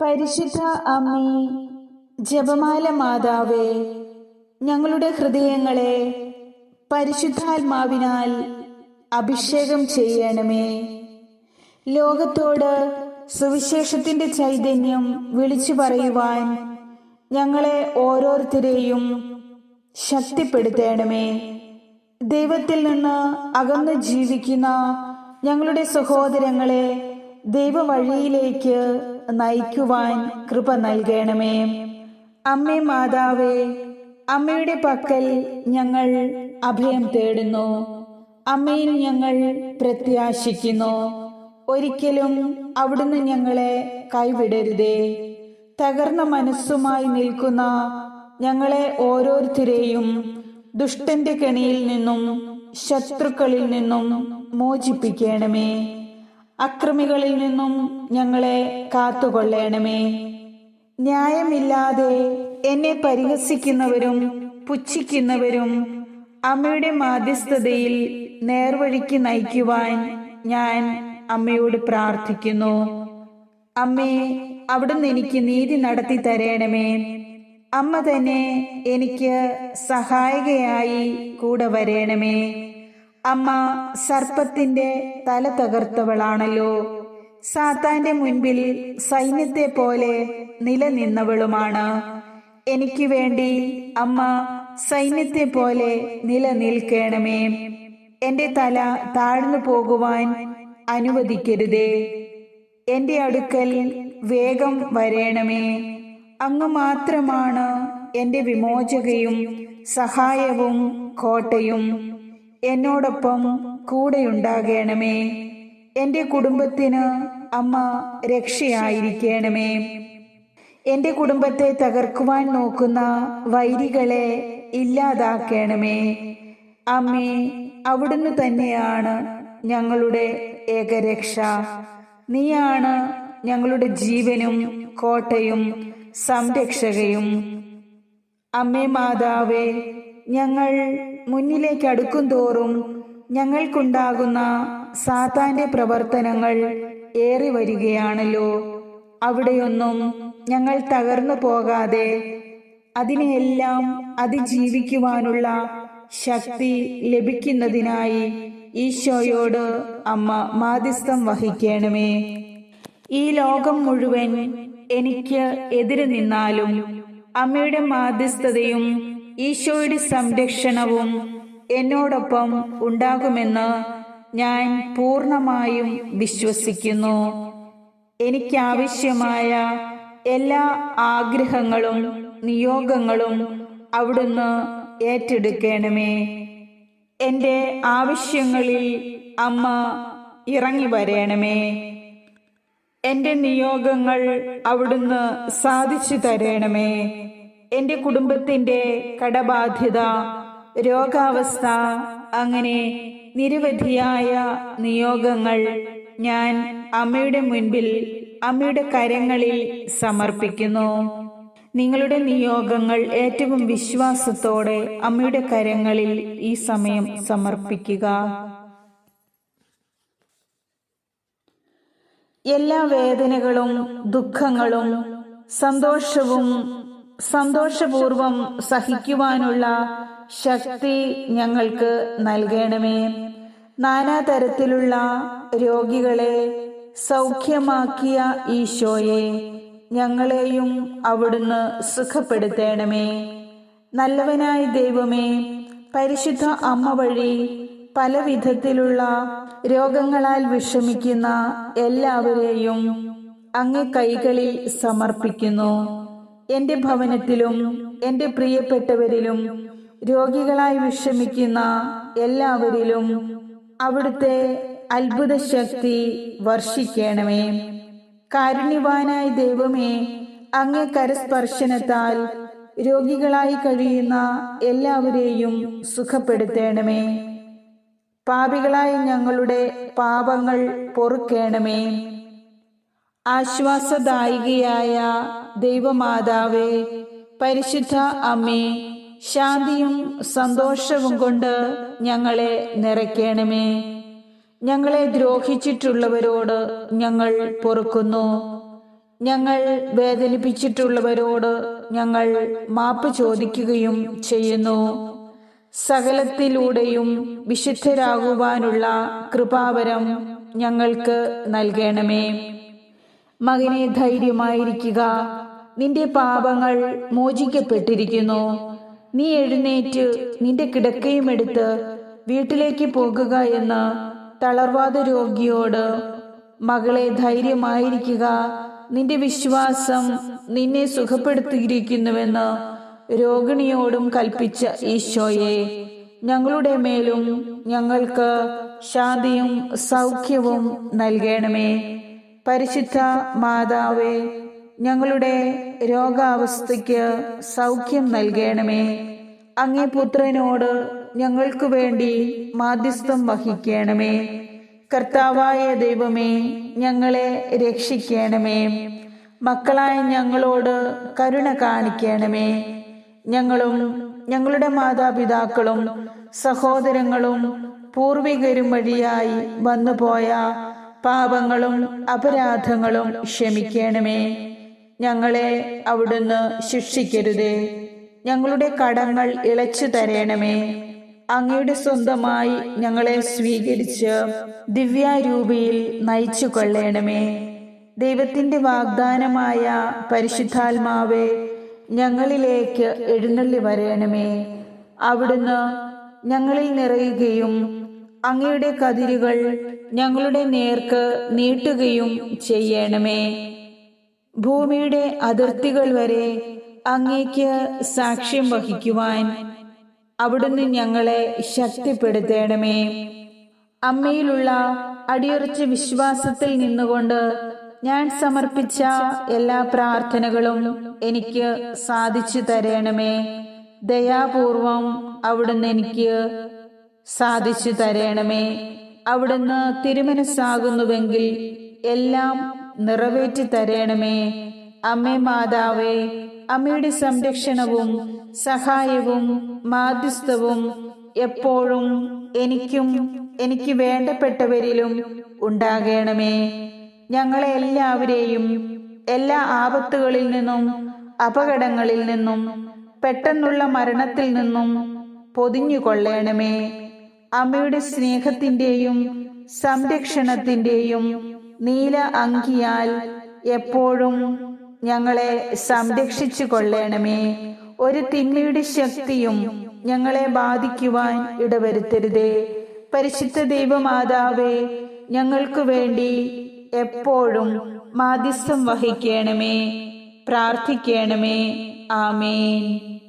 പരിശുദ്ധ അമ്മേ ജപമാല മാതാവേ ഞങ്ങളുടെ ഹൃദയങ്ങളെ പരിശുദ്ധാത്മാവിനാൽ അഭിഷേകം ചെയ്യണമേ. ലോകത്തോട് സുവിശേഷത്തിന്റെ ചൈതന്യം വിളിച്ചു പറയുവാൻ ഞങ്ങളെ ഓരോരുത്തരെയും ശക്തിപ്പെടുത്തണമേ. ദൈവത്തിൽ നിന്ന് അകന്ന് ജീവിക്കുന്ന ഞങ്ങളുടെ സഹോദരങ്ങളെ ദൈവവഴിയിലേക്ക് നയിക്കുവാൻ കൃപ നൽകണമേ. അമ്മേ മാതാവേ അമ്മയുടെ പക്കൽ ഞങ്ങൾ അഭയം തേടുന്നു. അമ്മയിൽ ഞങ്ങൾ പ്രത്യാശിക്കുന്നു. ഒരിക്കലും അവിടുന്ന് ഞങ്ങളെ കൈവിടരുതേ. തകർന്ന മനസ്സുമായി നിൽക്കുന്ന ഞങ്ങളെ ഓരോരുത്തരെയും ദുഷ്ടന്റെ കെണിയിൽ നിന്നും ശത്രുക്കളിൽ നിന്നും മോചിപ്പിക്കണമേ. അക്രമികളിൽ നിന്നും ഞങ്ങളെ കാത്തുകൊള്ളണമേ. ന്യായമില്ലാതെ എന്നെ പരിഹസിക്കുന്നവരും പുച്ഛിക്കുന്നവരും അമ്മയുടെ മാധ്യസ്ഥതയിൽ നേർവഴിക്ക് നയിക്കുവാൻ ഞാൻ അമ്മയോട് പ്രാർത്ഥിക്കുന്നു. അമ്മേ അവിടുന്ന് എനിക്ക് നീതി നടത്തി തരണമേ. അമ്മ തന്നെ എനിക്ക് സഹായികയായി കൂടെ വരേണമേ. അമ്മ സർപ്പത്തിന്റെ തല തകർത്തവളാണല്ലോ. സാത്താന്റെ മുൻപിൽ സൈന്യത്തെ പോലെ നിലനിന്നവളുമാണ്. എനിക്ക് വേണ്ടി അമ്മ സൈന്യത്തെ പോലെ നിലനിൽക്കണമേ. എന്റെ തല താഴ്ന്നു പോകുവാൻ അനുവദിക്കരുതേ. എന്റെ അടുക്കൽ വേഗം വരേണമേ. അങ്ങ് മാത്രമാണ് എന്റെ വിമോചകയും സഹായവും കോട്ടയും എന്നോടൊപ്പം കൂടെയുണ്ടാകണമേ. എന്റെ കുടുംബത്തിന് അമ്മ രക്ഷയായിരിക്കണമേ. എന്റെ കുടുംബത്തെ തകർക്കുവാൻ നോക്കുന്ന വൈരികളെ ഇല്ലാതാക്കണമേ. അമ്മേ അവിടുന്ന് തന്നെയാണ് ഞങ്ങളുടെ ഏകരക്ഷ. നീയാണ് ഞങ്ങളുടെ ജീവനും കോട്ടയും സംരക്ഷകയും. അമ്മേ മാതാവേ ഞങ്ങൾ മുന്നിലേക്ക് അടുക്കും തോറും ഞങ്ങൾക്കുണ്ടാകുന്ന സാത്താന്റെ പ്രവർത്തനങ്ങൾ ഏറി വരികയാണല്ലോ. അവിടെയൊന്നും ഞങ്ങൾ തകർന്നു പോകാതെ അതിനെയെല്ലാം അതിജീവിക്കുവാനുള്ള ശക്തി ലഭിക്കുന്നതിനായി ഈശോയോട് അമ്മ മാധ്യസ്ഥം വഹിക്കണമേ. ഈ ലോകം മുഴുവൻ എനിക്ക് എതിര് നിന്നാലും അമ്മയുടെ മാധ്യസ്ഥതയും ഈശോയുടെ സംരക്ഷണവും എന്നോടൊപ്പം ഉണ്ടാകുമെന്ന് ഞാൻ പൂർണമായും വിശ്വസിക്കുന്നു. എനിക്കാവശ്യമായ എല്ലാ ആഗ്രഹങ്ങളും നിയോഗങ്ങളും അവിടുന്ന് ഏറ്റെടുക്കണമേ. എന്റെ ആവശ്യങ്ങളിൽ അമ്മ ഇറങ്ങി വരേണമേ. എന്റെ നിയോഗങ്ങൾ അവിടുന്ന് സാധിച്ചു തരണമേ. എന്റെ കുടുംബത്തിന്റെ കടബാധ്യത രോഗാവസ്ഥ അങ്ങനെ നിരവധിയായ നിയോഗങ്ങൾ ഞാൻ അമ്മയുടെ മുൻപിൽ അമ്മയുടെ കരങ്ങളിൽ സമർപ്പിക്കുന്നു. നിങ്ങളുടെ നിയോഗങ്ങൾ ഏറ്റവും വിശ്വാസത്തോടെ അമ്മയുടെ കരങ്ങളിൽ ഈ സമയം സമർപ്പിക്കുക. എല്ലാ വേദനകളും ദുഃഖങ്ങളും സന്തോഷവും സന്തോഷപൂർവം സഹിക്കുവാനുള്ള ശക്തി ഞങ്ങൾക്ക് നൽകണമേ. നാനാതരത്തിലുള്ള രോഗികളെ സൗഖ്യമാക്കിയ ഈശോയെ ഞങ്ങളെയും അവിടുന്ന് സുഖപ്പെടുത്തണമേ. നല്ലവനായ ദൈവമേ പരിശുദ്ധ അമ്മ വഴി പല വിധത്തിലുള്ള രോഗങ്ങളാൽ വിഷമിക്കുന്ന എല്ലാവരെയും അങ്ങ് കൈകളിൽ സമർപ്പിക്കുന്നു. എന്റെ ഭവനത്തിലും എന്റെ പ്രിയപ്പെട്ടവരിലും രോഗികളായി വിഷമിക്കുന്ന എല്ലാവരിലും അവിടുത്തെ അത്ഭുത ശക്തി വർഷിക്കണമേ. കാരുണ്യവാനായ ദൈവമേ അങ്ങേ കരസ്പർശനത്താൽ രോഗികളായി കഴിയുന്ന എല്ലാവരെയും സുഖപ്പെടുത്തേണമേ. പാപികളായ ഞങ്ങളുടെ പാപങ്ങൾ പൊറുക്കേണമേ. ആശ്വാസദായികയായ ദൈവമാതാവേ പരിശുദ്ധ അമ്മേ ശാന്തിയും സന്തോഷവും കൊണ്ട് ഞങ്ങളെ നിറയ്ക്കണമേ. ഞങ്ങളെ ദ്രോഹിച്ചിട്ടുള്ളവരോട് ഞങ്ങൾ പൊറുക്കുന്നു. ഞങ്ങൾ വേദനിപ്പിച്ചിട്ടുള്ളവരോട് ഞങ്ങൾ മാപ്പ് ചോദിക്കുകയും ചെയ്യുന്നു. സകലത്തിലൂടെയും വിശുദ്ധരാകുവാനുള്ള കൃപാവരം ഞങ്ങൾക്ക് നൽകണമേ. മകനെ ധൈര്യമായിരിക്കുക. നിന്റെ പാപങ്ങൾ മോചിക്കപ്പെട്ടിരിക്കുന്നു. നീ എഴുന്നേറ്റ് നിന്റെ കിടക്കയും എടുത്ത് വീട്ടിലേക്ക് പോകുക എന്ന് തളർവാദ രോഗിയോട് മകളെ ധൈര്യമായിരിക്കുക. നിന്റെ വിശ്വാസം നിന്നെ സുഖപ്പെടുത്തിയിരിക്കുന്നുവെന്ന് രോഗിണിയോടും കൽപ്പിച്ച ഈശോയെ. ഞങ്ങളുടെ മേലും ഞങ്ങൾക്ക് ശാന്തിയും സൗഖ്യവും നൽകണമേ. പരിശുദ്ധ മാതാവേ ഞങ്ങളുടെ രോഗാവസ്ഥയ്ക്ക് സൗഖ്യം നൽകണമേ. അങ്ങേ പുത്രനോട് ഞങ്ങൾക്ക് വേണ്ടി മാധ്യസ്ഥം വഹിക്കണമേ. കർത്താവായ ദൈവമേ ഞങ്ങളെ രക്ഷിക്കണമേ. മക്കളായ ഞങ്ങളോട് കരുണ കാണിക്കണമേ. ഞങ്ങളും ഞങ്ങളുടെ മാതാപിതാക്കളും സഹോദരങ്ങളും പൂർവികരും വഴിയായി വന്നുപോയ പാപങ്ങളും അപരാധങ്ങളും ക്ഷമിക്കണമേ. ഞങ്ങളെ അവിടുന്ന് ശിക്ഷിക്കരുതേ. ഞങ്ങളുടെ കടങ്ങൾ ഇളച്ചു തരണമേ. അങ്ങയുടെ സ്വന്തമായി ഞങ്ങളെ സ്വീകരിച്ച് ദിവ്യാരൂപിയിൽ നയിച്ചു കൊള്ളണമേ. ദൈവത്തിന്റെ വാഗ്ദാനമായ പരിശുദ്ധാത്മാവെ ഞങ്ങളിലേക്ക് എഴുന്നള്ളി വരയണമേ അവിടുന്ന് ഞങ്ങളിൽ നിറയുകയും അങ്ങയുടെ കതിരുകൾ ഞങ്ങളുടെ നേർക്ക് നീട്ടുകയും ചെയ്യണമേ. ഭൂമിയുടെ അതിർത്തികൾ വരെ അങ്ങേക്ക് സാക്ഷ്യം വഹിക്കുവാൻ അവിടുന്ന് ഞങ്ങളെ ശക്തിപ്പെടുത്തേണമേ. അമ്മയിലുള്ള അടിയുറച്ച വിശ്വാസത്തിൽ നിന്നുകൊണ്ട് ഞാൻ സമർപ്പിച്ച എല്ലാ പ്രാർത്ഥനകളും എനിക്ക് സാധിച്ചു തരണമേ. ദയാപൂർവം അവിടുന്ന് എനിക്ക് സാധിച്ചു തരണമേ. അവിടുന്ന് തിരുമനസ്സാകുന്നുവെങ്കിൽ എല്ലാം നിറവേറ്റി തരണമേ. അമ്മേ മാതാവേ അമ്മയുടെ സംരക്ഷണവും സഹായവും മാധ്യസ്ഥവും എപ്പോഴും എനിക്കും എനിക്ക് വേണ്ടപ്പെട്ടവരിലും ഉണ്ടാകണമേ. ഞങ്ങളെ എല്ലാവരെയും എല്ലാ ആപത്തുകളിൽ നിന്നും അപകടങ്ങളിൽ നിന്നും പെട്ടെന്നുള്ള മരണത്തിൽ നിന്നും പൊതിഞ്ഞുകൊള്ളണമേ. അമ്മയുടെ സ്നേഹത്തിന്റെയും സംരക്ഷണത്തിന്റെയും നീല അങ്കിയാൽ എപ്പോഴും ഞങ്ങളെ സംരക്ഷിച്ചു കൊള്ളണമേ. ഒരു തിന്മയുടെ ശക്തിയും ഞങ്ങളെ ബാധിക്കുവാൻ ഇടവരുത്തരുതേ. പരിശുദ്ധ ദൈവമാതാവേ ഞങ്ങൾക്കു വേണ്ടി എപ്പോഴും മാധ്യസ്ഥം വഹിക്കണമേ. പ്രാർത്ഥിക്കണമേ. ആമേൻ.